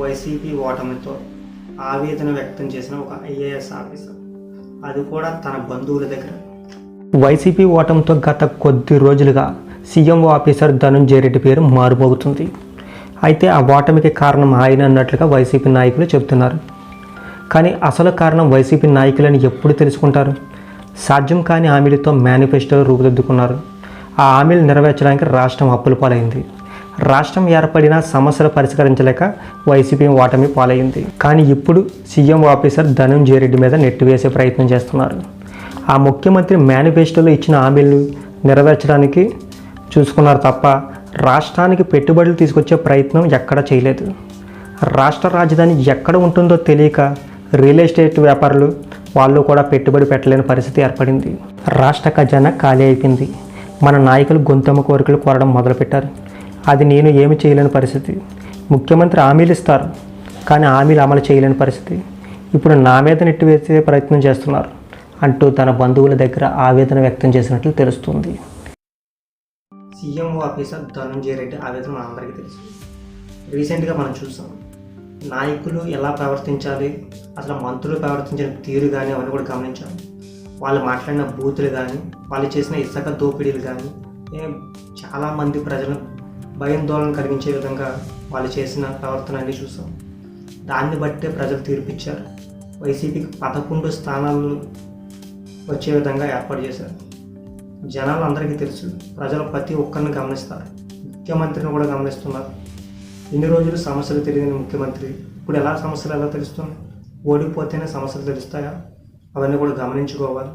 YCP ఓటమితో ఆవేదన వ్యక్తం చేసిన ఒక ఐఏఎస్ ఆఫీసర్. అది కూడా తన బంధువుల దగ్గర. వైసీపీ ఓటమితో గత కొద్ది రోజులుగా సీఎం ఆఫీసర్ ధనుంజయ రెడ్డి పేరు మారుమోగుతుంది. అయితే ఆ ఓటమికి కారణం ఆయన అన్నట్లుగా వైసీపీ నాయకులు చెబుతున్నారు. కానీ అసలు కారణం వైసీపీ నాయకులని ఎప్పుడు తెలుసుకుంటారు? సాధ్యం కాని హామీలతో మేనిఫెస్టోలు రూపుదిద్దుకున్నారు. ఆ హామీలు నెరవేర్చడానికి రాష్ట్రం అప్పుల పాలైంది. రాష్ట్రం ఏర్పడిన సమస్యలు పరిష్కరించలేక వైసీపీ ఓటమి పాలైంది. కానీ ఇప్పుడు సీఎం ఆఫీసర్ ధనంజయ రెడ్డి మీద నెట్టివేసే ప్రయత్నం చేస్తున్నారు. ఆ ముఖ్యమంత్రి మేనిఫెస్టోలో ఇచ్చిన హామీలు నెరవేర్చడానికి చూసుకున్నారు తప్ప రాష్ట్రానికి పెట్టుబడులు తీసుకొచ్చే ప్రయత్నం ఎక్కడ చేయలేదు. రాష్ట్ర రాజధాని ఎక్కడ ఉంటుందో తెలియక రియల్ ఎస్టేట్ వ్యాపారులు వాళ్ళు కూడా పెట్టుబడి పెట్టలేని పరిస్థితి ఏర్పడింది. రాష్ట్ర ఖజానా ఖాళీ అయిపోయింది. మన నాయకులు గొంతమ్మ కోరికలు కోరడం మొదలుపెట్టారు. అది నేను ఏమి చేయలేని పరిస్థితి. ముఖ్యమంత్రి హామీలు ఇస్తారు కానీ హామీలు అమలు చేయలేని పరిస్థితి. ఇప్పుడు నా మీద నెట్టివేసే ప్రయత్నం చేస్తున్నారు అంటూ తన బంధువుల దగ్గర ఆవేదన వ్యక్తం చేసినట్లు తెలుస్తుంది. సీఎం ఆఫీసర్ ధనంజయ రెడ్డి ఆవేదన మనందరికీ తెలుసు. రీసెంట్గా మనం చూసాం నాయకులు ఎలా ప్రవర్తించాలి అసలు మంత్రులు ప్రవర్తించిన తీరు కానీ అవన్నీ కూడా గమనించాం. వాళ్ళు మాట్లాడిన బూతులు కానీ వాళ్ళు చేసిన ఇసుక దోపిడీలు కానీ చాలామంది ప్రజలు భయాందోళన కలిగించే విధంగా వాళ్ళు చేసిన ప్రవర్తన అన్ని చూసాం. దాన్ని బట్టే ప్రజలు తీర్పిచ్చారు. వైసీపీకి పదకొండు స్థానాలు వచ్చే విధంగా ఏర్పాటు చేశారు. జనాలు అందరికీ తెలుసు ప్రజలు ప్రతి ఒక్కరిని గమనిస్తారు. ముఖ్యమంత్రిని కూడా గమనిస్తున్నారు. ఇన్ని రోజులు సమస్యలు తెలియని ముఖ్యమంత్రి ఇప్పుడు ఎలా సమస్యలు ఎలా తెలుస్తున్నాయి? ఓడిపోతేనే సమస్యలు తెలుస్తాయా? అవన్నీ కూడా గమనించుకోవాలి.